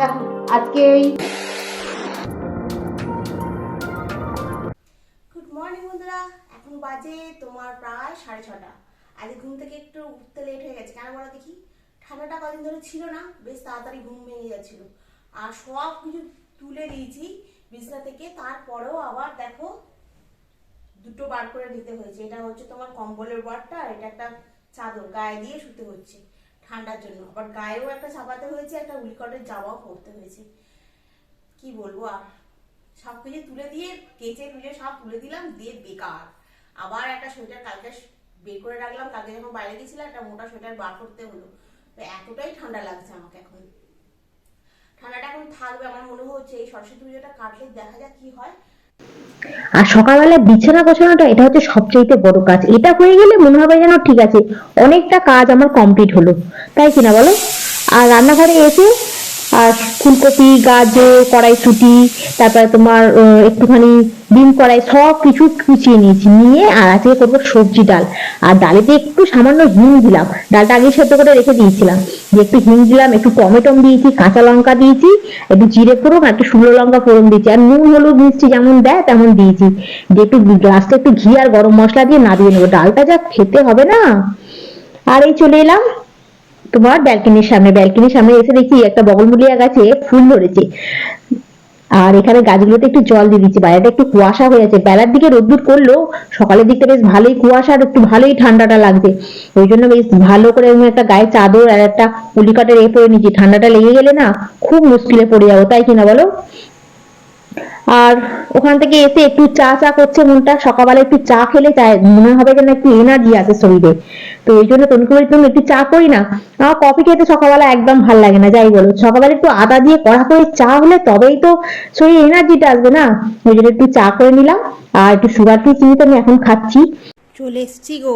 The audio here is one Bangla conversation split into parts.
দেখো, আজকে এই গুড মর্নিং বন্ধুরা। এখন বাজে তোমার প্রায় সাড়ে ছটা। আজ ঘুম থেকে একটু উঠতে লেট হয়ে গেছে। কেন বলো দেখি? ঠান্ডাটা কদিন ধরে ছিল না, বেশ তাড়াতাড়ি ঘুম ভেঙে যাচ্ছিল। আর সব কিছু তুলে দিয়েছি বিছনা থেকে। তারপরেও আবার দেখো, দুটো বার করে নিতে হয়েছে। এটা হচ্ছে তোমার কম্বলের বারটা আর এটা একটা চাদর। গায়ে দিয়ে শুতে হচ্ছে। ঠান্ডার জন্য। আবার গায়েও একটা চাপাতে হয়েছে, একটা উইকটের জামাও পরতে হয়েছে। কি বলব আর? সব কিছু তুলে দিয়ে, কেচে কুচে সব তুলে দিলাম, দিয়ে বেকার। আবার একটা সোয়েটার কালকে বের করে রাখলাম, কালকে যখন বাইরে গেছিলাম, একটা মোটা সোয়েটার বার করতে হলো। তো এতটাই ঠান্ডা লাগছে আমাকে এখন। ঠান্ডাটা এখন থাকবে, আমার মনে হচ্ছে এই সরস্বতী পুজোটা কাটলে দেখা যাক কি হয়। আর সকালবেলা বিছানা গোছানোটা এটা হচ্ছে সবচেয়ে বড় কাজ। এটা হয়ে গেলে মনে হবে যেন ঠিক আছে, অনেকটা কাজ আমার কমপ্লিট হলো। তাই কিনা বলো? আর রান্নাঘরে এসে আর ফুলকপি, গাজর, কড়াইশুটি, তারপরে তোমার একটুখানি ডিম কড়াই সব কিছু কুচিয়ে নিয়েছি। নিয়ে আর আজকে করব সবজি ডাল। আর ডালেতে একটু সামান্য হিং দিলাম। ডালটা আগে সেদ্ধ করে রেখে দিয়েছিলাম। যে একটু হিং দিলাম, একটু টমেটো দিয়েছি, কাঁচা লঙ্কা দিয়েছি, একটু জিরে ফোড়ন আর একটু শুকনো লঙ্কা ফোড়ন দিয়েছি। আর নুন, হলুদ, মিষ্টি যেমন দেয় তেমন দিয়েছি। দিয়ে একটু গ্লাসটা একটু ঘি আর গরম মশলা দিয়ে নাড়িয়ে নেব। ডালটা যা খেতে হবে না। আর এই চলে এলাম। তোমার ব্যালকনির সামনে ব্যালকনির সামনে এসে দেখি একটা বগলমুলিয়া গাছে ফুল ধরেছে। আর এখানে গাছগুলোতে একটু জল দিয়ে দিচ্ছি, বাইরেটা একটু কুয়াশা হয়ে আছে। বেলার দিকে রোদ্দুর করলেও সকালের দিকটা বেশ ভালোই কুয়াশা আর একটু ভালোই ঠান্ডাটা লাগছে। ওই জন্য বেশ ভালো করে আমি একটা গায়ে চাদর আর একটা উলিকাটের এ পরে নিচ্ছি ঠান্ডাটা লেগে গেলে না খুব মুশকিলে পড়ে যাব, তাই কিনা বলো? আর ওখান থেকে এসে একটু চা চা করছে মনটা। সকালবেলা একটু চা খেলে চা মনে হবে যেন একটু এনার্জি আছে শরীরে। তো ওই জন্য তনকে বলি তুমি একটু চা করি না? আমার কফি খেতে সকালবেলা একদম ভালো লাগে না, যাই বলো। সকালবেলা একটু আদা দিয়ে কড়া করে চা হলে তবেই তো শরীরে এনার্জিটা আসবে না। ওই জন্য একটু চা করে নিলাম। আর একটু সুগার ফ্রি চিনি তো আমি এখন খাচ্ছি। চলে এসছি গো।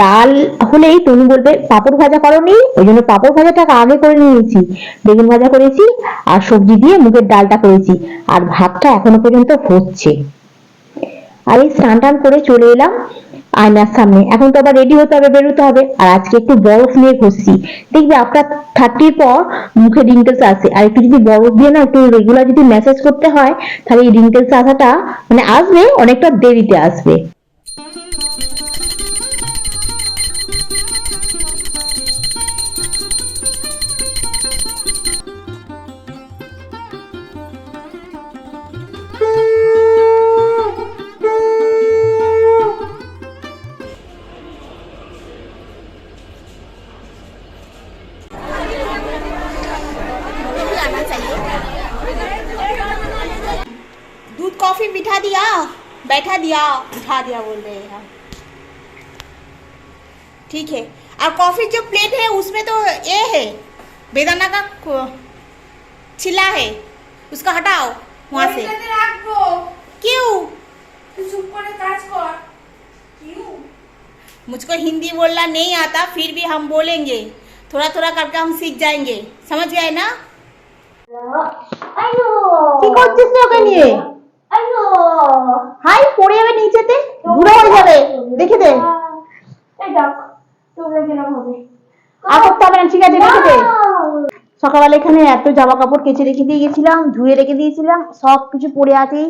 ডাল হলেই তুমি বলবে পাপড় ভাজা করনি, ওই জন্য পাপড় ভাজাটাকে আগে করে নিয়েছি। বেগুন ভাজা করেছি আর সবজি দিয়ে মুগের ডালটা করেছি, আর ভাতটা এখনও পর্যন্ত হচ্ছে। আর এই স্নান টান করে চলে এলাম আয়নার সামনে। এখন তো আবার রেডি হতে হবে, বেরোতে হবে। আর আজকে একটু বরফ নিয়ে ঘষছি দেখবে আপনার থার্টির পর মুখে রিঙ্কেলস আসে। আর একটু যদি বরফ দিয়ে না একটু রেগুলার যদি ম্যাসেজ করতে হয়, তাহলে এই রিঙ্কেলস আসাটা মানে আসবে, অনেকটা দেরিতে আসবে। दिया बैठा दिया उठा दिया बोल रहे हैं ठीक है और कॉफी जो प्लेट है उसमें तो ये है बेदाना का को- छिला है उसको हटाओ वहां से ওইটাতে রাখবো क्यों তুই চুপ করে কাজ কর কিউ मुझको हिंदी बोलना नहीं आता फिर भी हम बोलेंगे थोड़ा थोड़ा करके हम सीख जाएंगे समझ गए ना কি করছিস রে ওকে নিয়ে হাই পড়ে যাবে নিচেতে হয়ে যাবে। দেখে দে। হবে। আর করতে হবে না ঠিক আছে দে। সকালবেলা এখানে এত জামা কাপড় কেচে রেখে দিয়ে গেছিলাম ধুয়ে রেখে দিয়েছিলাম সব কিছু পড়ে আছে।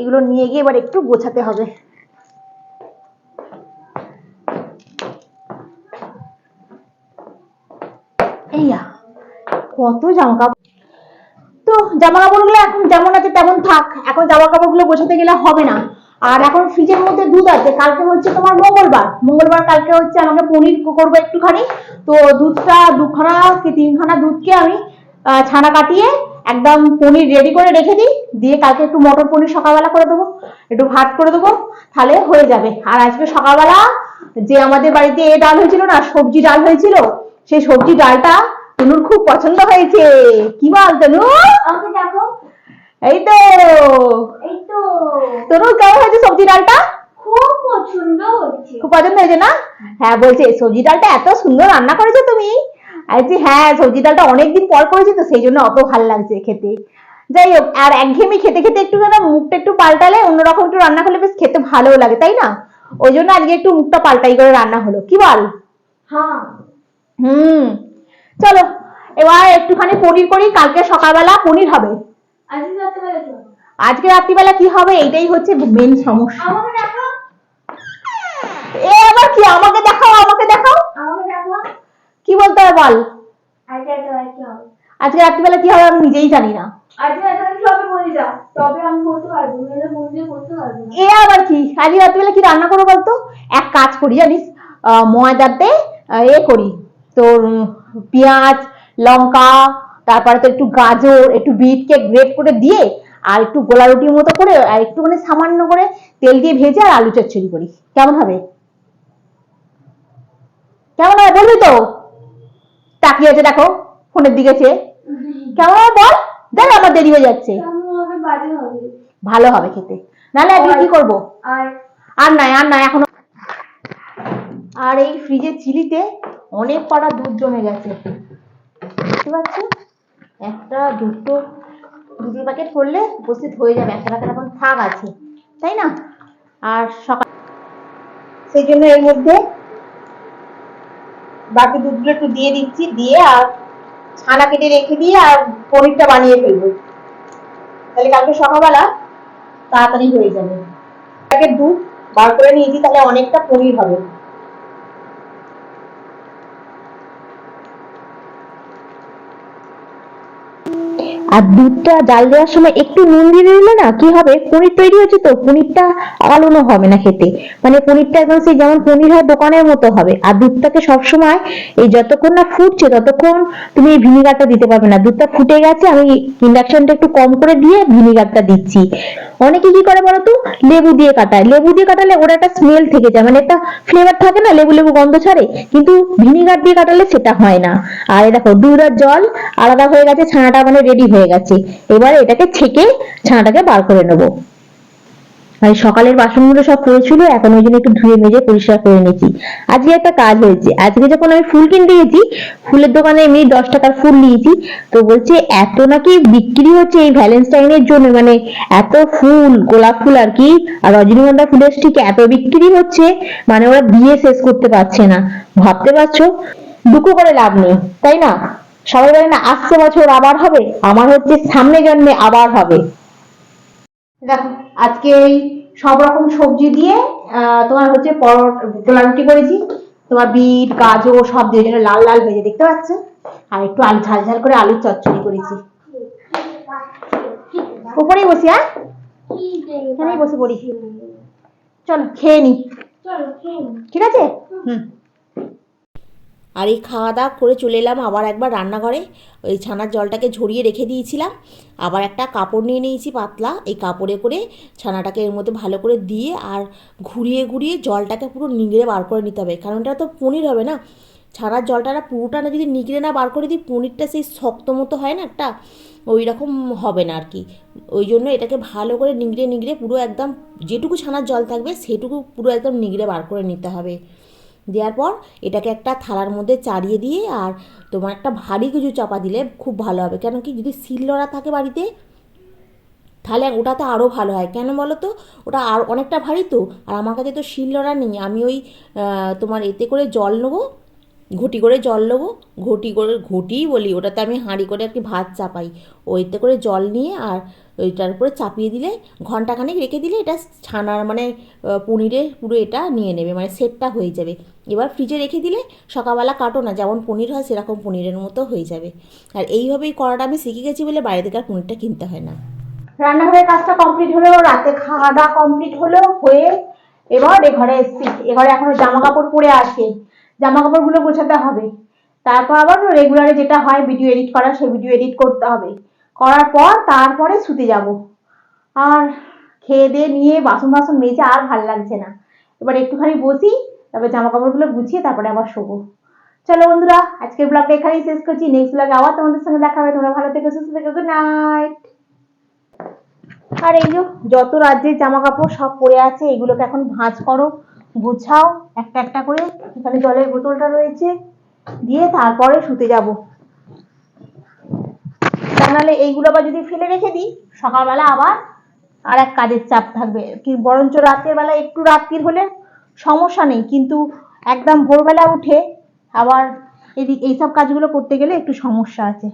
এগুলো নিয়ে গিয়ে এবার একটু গোছাতে হবে। এইয়া কত জামা কাপড়। তো জামা কাপড়গুলো এখন যেমন আছে তেমন থাক। এখন জামা কাপড়গুলো গোছাতে গেলে হবে না। আর এখন ফ্রিজের মধ্যে দুধ আছে। কালকে হচ্ছে তোমার মঙ্গলবার। মঙ্গলবার কালকে হচ্ছে আমাকে পনির করব একটুখানি। তো দুধটা দুখানা কি তিনখানা দুধকে আমি ছানা কাটিয়ে একদম পনির রেডি করে রেখে দিই। দিয়ে কালকে একটু মটর পনির সকালবেলা করে দেবো। একটু ভাত করে দেবো। তাহলে হয়ে যাবে। আর আজকে সকালবেলা যে আমাদের বাড়িতে এ ডাল হয়েছিল না, সবজি ডাল হয়েছিল, সেই সবজি ডালটা তনুর খুব পছন্দ হয়েছে। কি বল তনু? আমাকে দেখো এই তো। এই তো। তনু কেমন হয়েছে সবজি ডালটা? খুব পছন্দ হচ্ছে খুব পছন্দ হয়েছে না? হ্যাঁ বলছে সবজি ডালটা এত সুন্দর রান্না করেছ তুমি। হ্যাঁ সবজি ডালটা অনেকদিন পর করেছি তো সেই জন্য অত ভালো লাগছে খেতে। যাই হোক আর একঘেয়েমি খেতে খেতে একটু যেন মুখটা একটু পাল্টালে অন্যরকম একটু রান্না করলে বেশ খেতে ভালো লাগে তাই না? ওই জন্য আজকে একটু মুখটা পাল্টাই করে রান্না হলো। কি বল? হ্যাঁ। হুম। চলো এবার একটুখানি পনির করি কালকে সকালবেলা পনির হবে। আজকে রাত্রেবেলা কি হবে? এটাই হচ্ছে মেন সমস্যা। এ আবার কি আমাকে দেখাও আমাকে দেখাও। কি বলতে হবে বল। আজকে রাত্রেবেলা কি হবে? আমি নিজেই জানি না। এ আবার কি আজকে রাত্রিবেলা কি রান্না করব বলতো? এক কাজ করি জানিস আহ, ময়দাতে এ করি তোর পেঁয়াজ লঙ্কা তারপরে তো একটু গাজর একটু বিটকে গ্রেট করে দিয়ে আর একটু গোলা রুটির মতো করে আর একটু মানে সামান্য করে তেল দিয়ে ভেজে আর আলু চচ্চড়ি করি। কেমন হবে? কেমন হবে বলবি তো? তাকিয়ে আছে দেখো ফোনের দিকে চেয়ে। কেমন হবে বল? দেখ আমার দেরি হয়ে যাচ্ছে। ভালো হবে খেতে। নাহলে আজকে কি করব? আর আর নাই আর নাই এখনও আর এই ফ্রিজের চিলিতে অনেক কটা দুধ জমে গেছে। বুঝতে পারছ একটা, দুটো দুটো প্যাকেট করলে উপস্থিত হয়ে যাবে। একটা প্যাকেট এখন থাক আছে। তাই না? আর সকাল সেই জন্য এর মধ্যে বাকি দুধগুলো একটু দিয়ে দিচ্ছি। দিয়ে আর ছানা কেটে রেখে দিয়ে আর পনিরটা বানিয়ে ফেলব। তাহলে কালকে সকালবেলা তাড়াতাড়ি হয়ে যাবে। প্যাকেট দুধ বার করে নিয়েছি, তাহলে অনেকটা পনির হবে। আর দুধটা জাল দেওয়ার সময় একটু নুন দিয়ে দিলে না কি হবে? পনির তৈরি হচ্ছে তো, পনিরটা আলোনো হবে না খেতে। মানে পনিরটা একদম সেই যেমন পনির হয় দোকানের মতো হবে। আর দুধটাকে সবসময় এই যতক্ষণ না ফুটছে ততক্ষণ তুমি এই ভিনিগারটা দিতে পারবে না। দুধটা ফুটে গেছে, আমি ইন্ডাকশনটা একটু কম করে দিয়ে ভিনিগারটা দিচ্ছি। অনেকে কি করে বলতো? লেবু দিয়ে কাটায়। লেবু দিয়ে কাটালে ওরা একটা স্মেল থেকে যায়। মানে একটা ফ্লেভার থাকে না, লেবু লেবু গন্ধ ছাড়ে, কিন্তু ভিনিগার দিয়ে কাটালে সেটা হয় না। আর দেখো দুধের জল আলাদা হয়ে গেছে, ছানাটা মানে রেডি হয়ে গেছে। এবার এটাকে ছেঁকে ছানাটাকে বার করে নেব। মানে সকালের বাসনগুলো সব পড়েছিল, এখন ওই জন্য একটু ধুয়ে মেজে পরিষ্কার করে নিয়েছি। আজকে একটা কাজ হয়েছে, আজকে যখন আমি ফুল কিনতে গেছি, ফুলের দোকানে এমনি দশ টাকার ফুল নিয়েছি, তো বলছে এত নাকি বিক্রি হচ্ছে এই ভ্যালেন্টাইনের জন্য মানে এত ফুল, গোলাপ ফুল আর কি, আর রজনীগন্ধা ফুলের স্টিক এত বিক্রি হচ্ছে মানে ওরা দিয়ে শেষ করতে পারছে না। ভাবতে পারছ? দুঃখ করে লাভ নেই, তাই না? সবাই বলে না, আসছে বছর আবার হবে, আমার হচ্ছে সামনে জন্মে আবার হবে। দেখো আজকে এই সব রকম সবজি দিয়ে তোমার হচ্ছে পরোট গোলা রুটি করেছি। তোমার বিট গাজর সব দিয়ে যেন লাল লাল ভেজে দেখতে পাচ্ছ? আর একটু আলু ঝাল ঝাল করে আলুর চচ্চড়ি করেছি। উপরেই বসি হ্যাঁ? এখানেই বসে পড়ি। চলো খেয়ে নি। ঠিক আছে? হুম। আর এই খাওয়া দাওয়া করে চলে এলাম আবার একবার রান্নাঘরে। ওই ছানার জলটাকে ঝরিয়ে রেখে দিয়েছিলাম। আবার একটা কাপড় নিয়ে নিয়েছি পাতলা। এই কাপড়ে করে ছানাটাকে এর মধ্যে ভালো করে দিয়ে আর ঘুরিয়ে ঘুরিয়ে জলটাকে পুরো নিগড়ে বার করে নিতে হবে। কারণ এটা তো পনির হবে না। ছানার জলটা পুরোটা না যদি নিগড়ে না বার করে দিই, পনিরটা সেই শক্ত মতো হয় না একটা? ওই রকম হবে না আর কি। ওই জন্য এটাকে ভালো করে নিগড়ে নিগড়ে পুরো একদম যেটুকু ছানার জল থাকবে, সেটুকু পুরো একদম নিগড়ে বার করে নিতে হবে। দেওয়ার পর এটাকে একটা থালার মধ্যে চাড়িয়ে দিয়ে আর তোমার একটা ভারী কিছু চাপা দিলে খুব ভালো হবে। কেন কি যদি শিলনোড়া থাকে বাড়িতে, তাহলে ওটাতে আরও ভালো হয়। কেন বলো তো? ওটা আর অনেকটা ভারী তো। আর আমার কাছে তো শিলনোড়া নেই। আমি ওই তোমার এতে করে জল নেব ঘটি করে জল নেব। ঘটি করে ঘটিই বলি, ওটাতে আমি হাঁড়ি করে আর কি ভাত চাপাই। ওইতে করে জল নিয়ে আর ওইটার উপরে চাপিয়ে দিলে, ঘন্টাখানেক রেখে দিলে এটা ছানার মানে পনিরের পুরো এটা নিয়ে নেবে মানে সেটটা হয়ে যাবে। এবার ফ্রিজে রেখে দিলে সকালবেলা কাটো না, যেমন পনির হয় সেরকম পনিরের মতো হয়ে যাবে। আর এইভাবেই করাটা আমি শিখে গেছি বলে বাইরে থেকে আর পনিরটা কিনতে হয় না। রান্নাঘরের কাজটা কমপ্লিট হলো, রাতে খাওয়া দাওয়া কমপ্লিট হলো, হয়ে এবার এ ঘরে এসছি। এ ঘরে এখনও জামা কাপড় পরে আছে। জামা কাপড়গুলো গোছাতে হবে। তারপর আবার রেগুলারে যেটা হয় ভিডিও এডিট করা, সেই ভিডিও এডিট করতে হবে। করার পর তারপরে শুতে যাব। আর খেয়ে দিয়ে নিয়ে বাসন বাসন মেজে আর ভালো লাগছে না। এবার একটুখানি বসি, তারপর জামা কাপড়গুলো গুছিয়ে তারপরে আবার শোবো। চলো বন্ধুরা, আজকের ব্লগটা এখানেই শেষ করছি। নেক্সট ব্লগে আবার তোমাদের সঙ্গে দেখা হবে। তোমরা ভালো থেকে, সুস্থ থেকো গুড নাইট আর এই যে যত রাজ্যের জামা কাপড় সব পরে আছে, এগুলোকে এখন ভাঁজ করো। গুছাও, একটা একটা করে এখানে জলের বোতলটা রয়েছে, দিয়ে তারপরে শুতে যাব। তা নাহলে এইগুলো আবার যদি ফেলে রেখে দিই, সকালবেলা আবার আর এক কাজের চাপ থাকবে। কি বরঞ্চ রাতের বেলা একটু রাত্রির হলে সমস্যা নেই, কিন্তু একদম ভোরবেলা উঠে আবার এদিক এইসব কাজগুলো করতে গেলে একটু সমস্যা আছে।